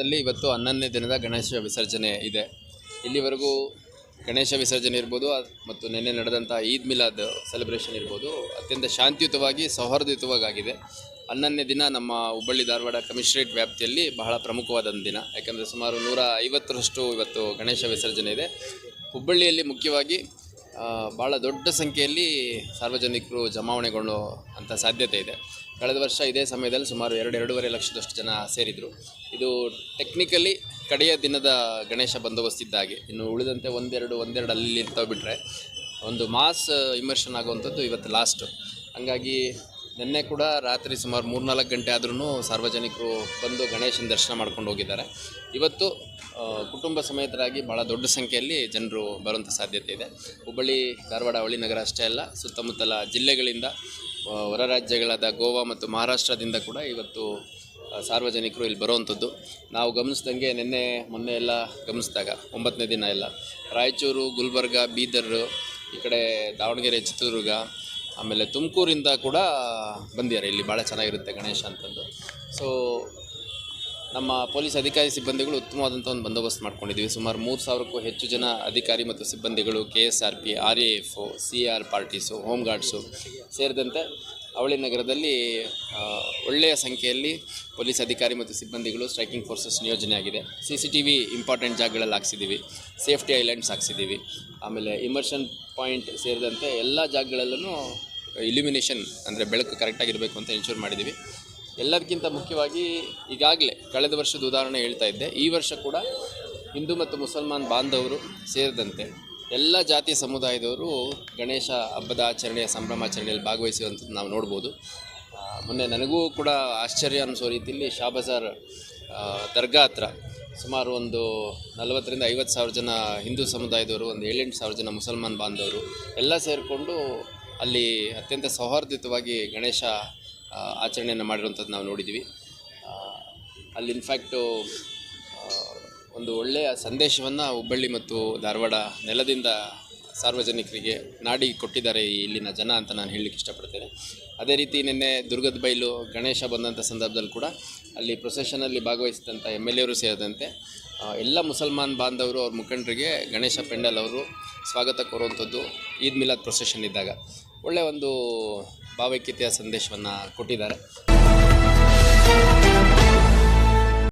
ನಗರದಲ್ಲಿ ಇವತ್ತು ಹನ್ನೊಂದನೇ ದಿನದ ಗಣೇಶ ವಿಸರ್ಜನೆ ಇದೆ. ಇಲ್ಲಿವರೆಗೂ ಗಣೇಶ ವಿಸರ್ಜನೆ ಇರ್ಬೋದು ಮತ್ತು ನಿನ್ನೆ ನಡೆದಂಥ ಈದ್ ಮಿಲಾದ್ ಸೆಲೆಬ್ರೇಷನ್ ಇರ್ಬೋದು, ಅತ್ಯಂತ ಶಾಂತಿಯುತವಾಗಿ, ಸೌಹಾರ್ದಯುತವಾಗಿದೆ. ಹನ್ನೊಂದನೇ ದಿನ ನಮ್ಮ ಹುಬ್ಬಳ್ಳಿ ಧಾರವಾಡ ಕಮಿಷನರೇಟ್ ವ್ಯಾಪ್ತಿಯಲ್ಲಿ ಬಹಳ ಪ್ರಮುಖವಾದಂಥ ದಿನ. ಯಾಕಂದರೆ ಸುಮಾರು ನೂರ ಐವತ್ತರಷ್ಟು ಇವತ್ತು ಗಣೇಶ ವಿಸರ್ಜನೆ ಇದೆ. ಹುಬ್ಬಳ್ಳಿಯಲ್ಲಿ ಮುಖ್ಯವಾಗಿ ಭಾಳ ದೊಡ್ಡ ಸಂಖ್ಯೆಯಲ್ಲಿ ಸಾರ್ವಜನಿಕರು ಜಮಾವಣೆಗೊಳ್ಳೋ ಅಂಥ ಸಾಧ್ಯತೆ ಇದೆ. ಕಳೆದ ವರ್ಷ ಇದೇ ಸಮಯದಲ್ಲಿ ಸುಮಾರು ಎರಡು, ಎರಡೂವರೆ ಲಕ್ಷದಷ್ಟು ಜನ ಸೇರಿದರು. ಇದು ಟೆಕ್ನಿಕಲಿ ಕಡೆಯ ದಿನದ ಗಣೇಶ ಬಂದೋಬಸ್ತ್ ಇದ್ದಾಗೆ ಇನ್ನು ಉಳಿದಂತೆ ಒಂದೆರಡು ಒಂದೆರಡು ಅಲ್ಲಿ ಇರ್ತಾವೆ ಬಿಟ್ಟರೆ ಒಂದು ಮಾಸ್ ಇಮರ್ಷನ್ ಆಗುವಂಥದ್ದು ಇವತ್ತು ಲಾಸ್ಟು ಹಂಗಾಗಿ ನಿನ್ನೆ ಕೂಡ ರಾತ್ರಿ ಸುಮಾರು ಮೂರ್ನಾಲ್ಕು ಗಂಟೆ ಆದ್ರೂ ಸಾರ್ವಜನಿಕರು ಬಂದು ಗಣೇಶನ ದರ್ಶನ ಮಾಡ್ಕೊಂಡು ಹೋಗಿದ್ದಾರೆ. ಇವತ್ತು ಕುಟುಂಬ ಸಮೇತರಾಗಿ ಭಾಳ ದೊಡ್ಡ ಸಂಖ್ಯೆಯಲ್ಲಿ ಜನರು ಬರುವಂಥ ಸಾಧ್ಯತೆ ಇದೆ. ಹುಬ್ಬಳ್ಳಿ, ಧಾರವಾಡ ಅವಳಿ ನಗರ ಅಷ್ಟೇ ಅಲ್ಲ, ಸುತ್ತಮುತ್ತಲ ಜಿಲ್ಲೆಗಳಿಂದ ಹೊರ ರಾಜ್ಯಗಳಾದ ಗೋವಾ ಮತ್ತು ಮಹಾರಾಷ್ಟ್ರದಿಂದ ಕೂಡ ಇವತ್ತು ಸಾರ್ವಜನಿಕರು ಇಲ್ಲಿ ಬರುವಂಥದ್ದು. ನಾವು ಗಮನಿಸ್ದಂಗೆ ನಿನ್ನೆ, ಮೊನ್ನೆ ಎಲ್ಲ ಗಮನಿಸಿದಾಗ, ಒಂಬತ್ತನೇ ದಿನ ಎಲ್ಲ. ರಾಯಚೂರು, ಗುಲ್ಬರ್ಗ, ಬೀದರ್, ಈ ಕಡೆ ದಾವಣಗೆರೆ, ಚಿತ್ರದುರ್ಗ, ಆಮೇಲೆ ತುಮಕೂರಿಂದ ಕೂಡ ಬಂದಿದ್ದಾರೆ. ಇಲ್ಲಿ ಭಾಳ ಚೆನ್ನಾಗಿರುತ್ತೆ ಗಣೇಶ ಅಂತಂದು. ಸೊ ನಮ್ಮ ಪೊಲೀಸ್ ಅಧಿಕಾರಿ ಸಿಬ್ಬಂದಿಗಳು ಉತ್ತಮವಾದಂಥ ಒಂದು ಬಂದೋಬಸ್ತ್ ಮಾಡ್ಕೊಂಡಿದ್ದೀವಿ. ಸುಮಾರು ಮೂರು ಸಾವಿರಕ್ಕೂ ಹೆಚ್ಚು ಜನ ಅಧಿಕಾರಿ ಮತ್ತು ಸಿಬ್ಬಂದಿಗಳು K S R P R A F C R parties home guards ಸೇರಿದಂತೆ ಅವಳಿ ನಗರದಲ್ಲಿ ಒಳ್ಳೆಯ ಸಂಖ್ಯೆಯಲ್ಲಿ ಪೊಲೀಸ್ ಅಧಿಕಾರಿ ಮತ್ತು ಸಿಬ್ಬಂದಿಗಳು striking forces ನಿಯೋಜನೆಯಾಗಿದೆ C C T V important ಜಾಗಗಳಲ್ಲಿ ಹಾಕ್ಸಿದ್ದೀವಿ. Safety islands ಹಾಕ್ಸಿದ್ದೀವಿ. ಆಮೇಲೆ ಇಮರ್ಷನ್ ಪಾಯಿಂಟ್ ಸೇರಿದಂತೆ ಎಲ್ಲ ಜಾಗಗಳಲ್ಲೂ ಇಲ್ಯುಮಿನೇಷನ್ ಅಂದರೆ ಬೆಳಕು ಕರೆಕ್ಟಾಗಿರಬೇಕು ಅಂತ ಇನ್ಶೂರ್ ಮಾಡಿದ್ದೀವಿ. ಎಲ್ಲದಕ್ಕಿಂತ ಮುಖ್ಯವಾಗಿ ಈಗಾಗಲೇ ಕಳೆದ ವರ್ಷದ ಉದಾಹರಣೆ ಹೇಳ್ತಾ ಇದ್ದೆ. ಈ ವರ್ಷ ಕೂಡ ಹಿಂದೂ ಮತ್ತು ಮುಸಲ್ಮಾನ್ ಬಾಂಧವರು ಸೇರಿದಂತೆ ಎಲ್ಲ ಜಾತಿ ಸಮುದಾಯದವರು ಗಣೇಶ ಹಬ್ಬದ ಆಚರಣೆಯ ಸಂಭ್ರಮಾಚರಣೆಯಲ್ಲಿ ಭಾಗವಹಿಸುವಂಥದ್ದು ನಾವು ನೋಡ್ಬೋದು. ಮೊನ್ನೆ ನನಗೂ ಕೂಡ ಆಶ್ಚರ್ಯ ಅನ್ನಿಸೋ ರೀತಿಯಲ್ಲಿ ಶಾಬಜಾರ್ ದರ್ಗಾ ಹತ್ರ ಸುಮಾರು ಒಂದು ನಲವತ್ತರಿಂದ ಐವತ್ತು ಸಾವಿರ ಜನ ಹಿಂದೂ ಸಮುದಾಯದವರು, ಒಂದು ಏಳೆಂಟು ಸಾವಿರ ಜನ ಮುಸಲ್ಮಾನ್ ಬಾಂಧವರು ಎಲ್ಲ ಸೇರಿಕೊಂಡು ಅಲ್ಲಿ ಅತ್ಯಂತ ಸೌಹಾರ್ದಯುತವಾಗಿ ಗಣೇಶ ಆಚರಣೆಯನ್ನು ಮಾಡಿರುವಂಥದ್ದು ನಾವು ನೋಡಿದ್ದೀವಿ. ಅಲ್ಲಿ ಇನ್ಫ್ಯಾಕ್ಟು ಒಂದು ಒಳ್ಳೆಯ ಸಂದೇಶವನ್ನು ಹುಬ್ಬಳ್ಳಿ ಮತ್ತು ಧಾರವಾಡ ನೆಲದಿಂದ ಸಾರ್ವಜನಿಕರಿಗೆ ನಾಡಿ ಕೊಟ್ಟಿದ್ದಾರೆ ಇಲ್ಲಿನ ಜನ ಅಂತ ನಾನು ಹೇಳಲಿಕ್ಕೆ ಇಷ್ಟಪಡ್ತೇನೆ. ಅದೇ ರೀತಿ ನಿನ್ನೆ ದುರ್ಗದ ಬೈಲು ಗಣೇಶ ಬಂದಂಥ ಸಂದರ್ಭದಲ್ಲಿ ಕೂಡ ಅಲ್ಲಿ ಪ್ರೊಸೆಷನಲ್ಲಿ ಭಾಗವಹಿಸಿದಂಥ ಎಂ ಎಲ್ ಎರು ಸೇರಿದಂತೆ ಎಲ್ಲ ಮುಸಲ್ಮಾನ್ ಬಾಂಧವರು ಅವ್ರ ಮುಖಂಡರಿಗೆ ಗಣೇಶ ಪೆಂಡಲ್ ಅವರು ಸ್ವಾಗತ ಕೋರುವಂಥದ್ದು ಈದ್ ಮಿಲಾದ್ ಪ್ರೊಸೆಷನ್ ಇದ್ದಾಗ. ಒಳ್ಳೆಯ ಒಂದು ಭಾವೈಕ್ಯತೆಯ ಸಂದೇಶವನ್ನು ಕೊಟ್ಟಿದ್ದಾರೆ.